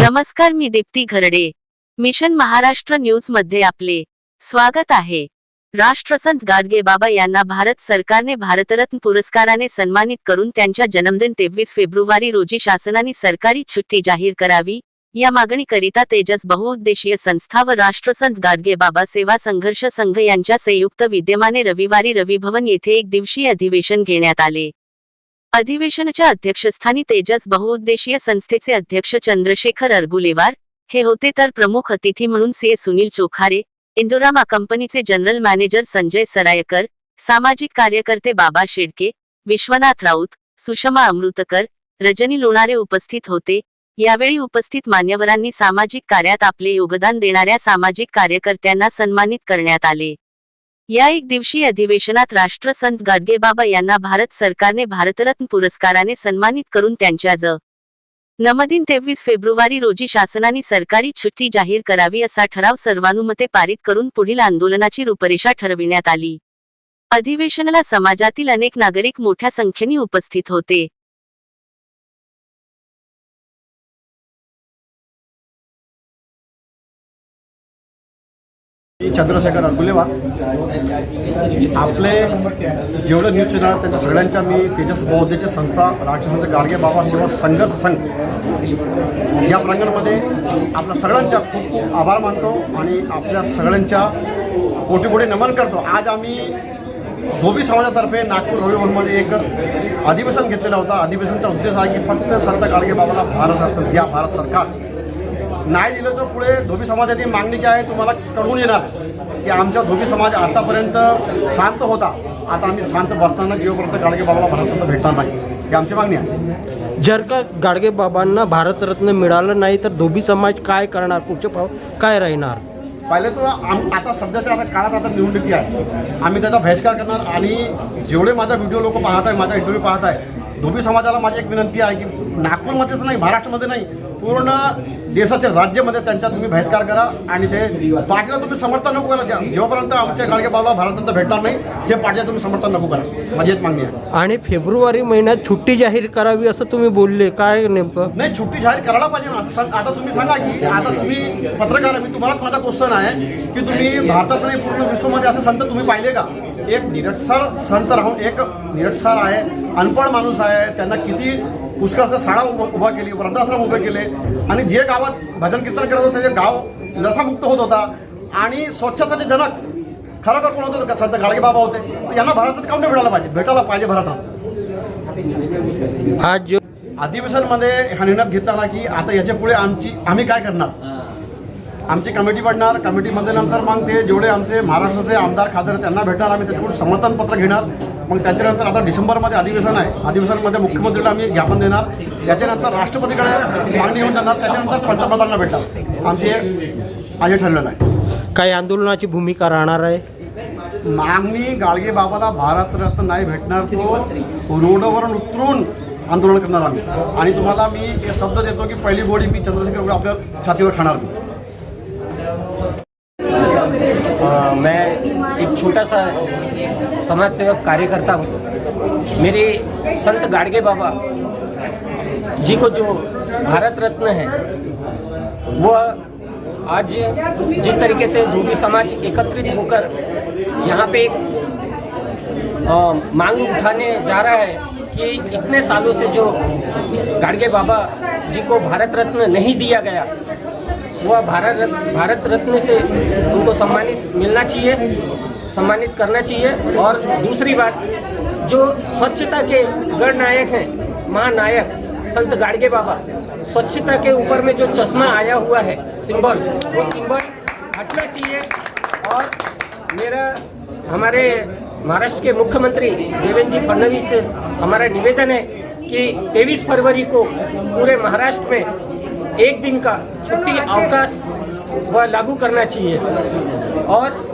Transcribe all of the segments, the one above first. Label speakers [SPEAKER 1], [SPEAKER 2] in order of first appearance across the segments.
[SPEAKER 1] नमस्कार मी दीप्ती घरडे. मिशन महाराष्ट्र न्यूजमध्ये आपले स्वागत आहे. राष्ट्रसंत गाडगे बाबा यांना भारत सरकारने भारतरत्न पुरस्काराने सन्मानित करून त्यांच्या जन्मदिन तेवीस फेब्रुवारी रोजी शासनाने सरकारी छुट्टी जाहीर करावी या मागणीकरिता तेजस बहुउद्देशीय संस्था व राष्ट्रसंत गाडगे बाबा सेवा संघर्ष संघ यांच्या संयुक्त विद्यमाने रविवारी रविभवन येथे एक दिवसीय अधिवेशन घेण्यात आले. अधिवेशनाच्या अध्यक्षस्थानी तेजस बहुउद्देशीय संस्थेचे अध्यक्ष चंद्रशेखर अर्गुलेवार हे होते तर प्रमुख अतिथी म्हणून सी सुनील चोखारे इंदोरामा कंपनीचे जनरल मॅनेजर संजय सरायकर सामाजिक कार्यकर्ते बाबा शेडके विश्वनाथ राऊत सुषमा अमृतकर रजनी लोणारे उपस्थित होते यावेळी उपस्थित मान्यवरांनी सामाजिक कार्यात आपले योगदान देणाऱ्या सामाजिक कार्यकर्त्यांना सन्मानित करण्यात आले. या एक दिवसीय अधिवेशनात राष्ट्रसंत गाडगेबाबा यांना भारत सरकारने भारतरत्न पुरस्काराने सन्मानित करून त्यांच्या ज. नमदिन तेवीस फेब्रुवारी रोजी शासनाने सरकारी छुट्टी जाहीर करावी असा ठराव सर्वानुमते पारित करून पुढील आंदोलनाची रूपरेषा ठरविण्यात आली. अधिवेशनाला समाजातील अनेक नागरिक मोठ्या संख्येने उपस्थित होते.
[SPEAKER 2] चंद्रशेखर अरगुलेवा. आपले जेवढं न्यूज चॅनल त्यांच्या सगळ्यांच्या मी तेजस बौद्धेच्या संस्था राष्ट्रसंत गाडगे बाबा सेवा संघर्ष संघ. या प्रांगणामध्ये आपल्या सगळ्यांच्या खूप खूप आभार मानतो आणि आपल्या सगळ्यांच्या कोटी कोटी नमन करतो. आज आम्ही धोबी समाजातर्फे नागपूर रविभवनमध्ये एक अधिवेशन घेतलेला होता. अधिवेशनचा उद्देश आहे की फक्त संत गाडगे बाबाला भारत रत्न द्या भारत सरकार. नाही दिलं तर पुढे धोबी समाजाची मागणी काय आहे तुम्हाला कळून येणार की आमचा धोबी समाज आतापर्यंत शांत होता. आता आम्ही शांत बसताना जेव्हापर्यंत गाडगे बाबाला भारतरत्न भेटणार नाही. ही आमची मागणी आहे.
[SPEAKER 3] जर का गाडगे बाबांना भारतरत्न मिळालं नाही तर धोबी समाज काय करणार? पुढचे पाव काय राहणार?
[SPEAKER 2] पहिले तो आम आता सध्याच्या आता काळात आता निवडणुकी आहे. आम्ही त्याचा बहिष्कार करणार आणि जेवढे माझा व्हिडिओ लोक पाहत आहे माझा इंटरव्ह्यू पाहत आहे धोबी समाजाला माझी एक विनंती आहे की नागपूरमध्येच नाही महाराष्ट्रामध्ये नाही पूर्ण देशाच्या राज्यामध्ये त्यांचा तुम्ही बहिष्कार करा आणि ते पार्टीला तुम्ही समर्थन नको करा ज्या- जेव्हापर्यंत आमच्या गाडगे बाबा भारतरत्न भेटणार नाही ते पार्टीला तुम्ही समर्थन नको करा. माझी एक मागणी आहे.
[SPEAKER 3] आणि फेब्रुवारी महिन्यात सुट्टी जाहीर करावी असं तुम्ही बोलले काय नेमकं?
[SPEAKER 2] नाही सुट्टी जाहीर करायला पाहिजे ना. असं सांग आता तुम्ही सांगा की आता तुम्ही पत्रकार आहे मी तुम्हालाच माझा क्वेश्चन आहे की तुम्ही भारतात नाही पूर्ण विश्वमध्ये असे संत तुम्ही पाहिले का? एक निरक्षर संत राहून एक निरक्षर आहे अनपढ माणूस आहे. त्यांना किती पुष्कळचा शाळा उभा उभा केली वृद्धाश्रम उभे केले. आणि जे गावात भजन कीर्तन करत होते ते गाव नशामुक्त होत होता. आणि स्वच्छताचे जनक खरोखर कोण होतं? संत गाडगे बाबा होते. यांना भारतात काऊन नाही भेटायला पाहिजे? भेटायला पाहिजे भारतात.
[SPEAKER 3] आज जो
[SPEAKER 2] अधिवेशनमध्ये हा निर्णय घेतला ना की आता याच्यापुढे आमची आम्ही काय करणार? आमची कमिटी पडणार. कमिटीमध्ये नंतर मग ते जेवढे आमचे महाराष्ट्राचे आमदार खासदार आहेत, त्यांना भेटणार. आम्ही त्याच्याकडून समर्थनपत्र घेणार. मग त्याच्यानंतर आता डिसेंबरमध्ये अधिवेशन आहे. अधिवेशनमध्ये मुख्यमंत्रीला आम्ही ज्ञापन देणार. त्याच्यानंतर राष्ट्रपतीकडे मागणी घेऊन जाणार. त्याच्यानंतर पंतप्रधानांना भेटणार. आमचे आज ठरलेलं आहे.
[SPEAKER 3] काय आंदोलनाची भूमिका राहणार आहे?
[SPEAKER 2] मागणी गाडगे बाबाला भारतरत्न नाही भेटणार तो रोडवरून उतरून आंदोलन करणार आम्ही. आणि तुम्हाला मी शब्द देतो की पहिली गोडी मी चंद्रशेखर आपल्या छातीवर खाणार मी.
[SPEAKER 4] अ, मैं एक छोटा सा समाज सेवक कार्यकर्ता हूँ। मेरे संत गाड़गे बाबा जी को जो भारत रत्न है वह आज जिस तरीके से धोबी समाज एकत्रित होकर यहाँ पे एक मांग उठाने जा रहा है कि इतने सालों से जो गाड़गे बाबा जी को भारत रत्न नहीं दिया गया वह भारत रत्न भारत रत्न से उनको सम्मानित, मिलना चाहिए, सम्मानित करना चाहिए। और दूसरी बात, जो स्वच्छता के गणनायक हैं महानायक संत गाड़गे बाबा, स्वच्छता के ऊपर में जो चश्मा आया हुआ है, सिंबल, वो सिंबल हटना चाहिए। और मेरा, हमारे महाराष्ट्र के मुख्यमंत्री देवेंद्र जी फडणवीस से हमारा निवेदन है कि 23 फरवरी को पूरे महाराष्ट्र में एक दिन का छुट्टी अवकाश वह लागू करना चाहिए। और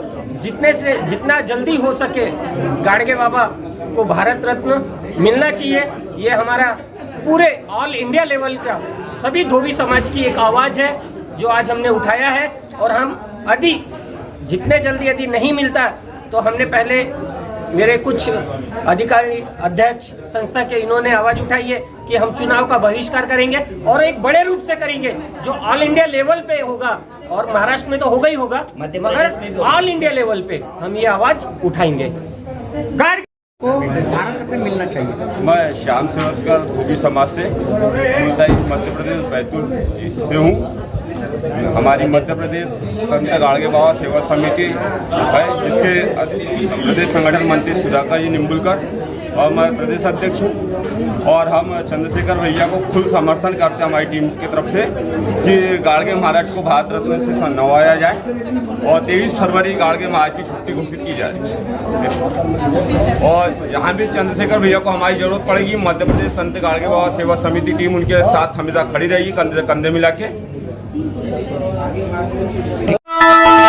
[SPEAKER 4] जितने से, जितना जल्दी हो सके गाड़गे बाबा को भारत रत्न मिलना चाहिए। ये हमारा पूरे ऑल इंडिया लेवल का, सभी धोबी समाज की एक आवाज़ है, जो आज हमने उठाया है। और हम यदि जितने जल्दी यदि नहीं मिलता तो हमने पहले मेरे कुछ अधिकारी अध्यक्ष संस्था के इन्होंने आवाज़ उठाई है कि हम चुनाव का बहिष्कार करेंगे और एक बड़े रूप से करेंगे जो ऑल इंडिया लेवल पे होगा और महाराष्ट्र में तो होगा ही होगा मगर ऑल इंडिया लेवल पे हम ये आवाज़ उठाएँगे। कार्यको मिलना चाहिए।
[SPEAKER 5] मैं श्याम सेवतकर धोबी समाज से मध्य प्रदेश बैतूल से हूँ। हमारी मध्य प्रदेश संत गाड़गे बाबा सेवा समिति है, जिसके प्रदेश संगठन मंत्री सुधाकर जी निम्बुलकर और हमारे प्रदेश अध्यक्ष हूँ। और हम चंद्रशेखर भैया को फुल समर्थन करते हैं हमारी टीम की तरफ़ से कि गाड़गे महाराज को भारत रत्न से नवाया जाए और तेईस फरवरी गाड़गे महाराज की छुट्टी घोषित की जाए। और यहाँ भी चंद्रशेखर भैया को हमारी ज़रूरत पड़ेगी। मध्य प्रदेश संत गाड़गे बाबा सेवा समिति टीम उनके साथ हमेशा खड़ी रहेगी कंधे कंधे मिला के। Assalamualaikum.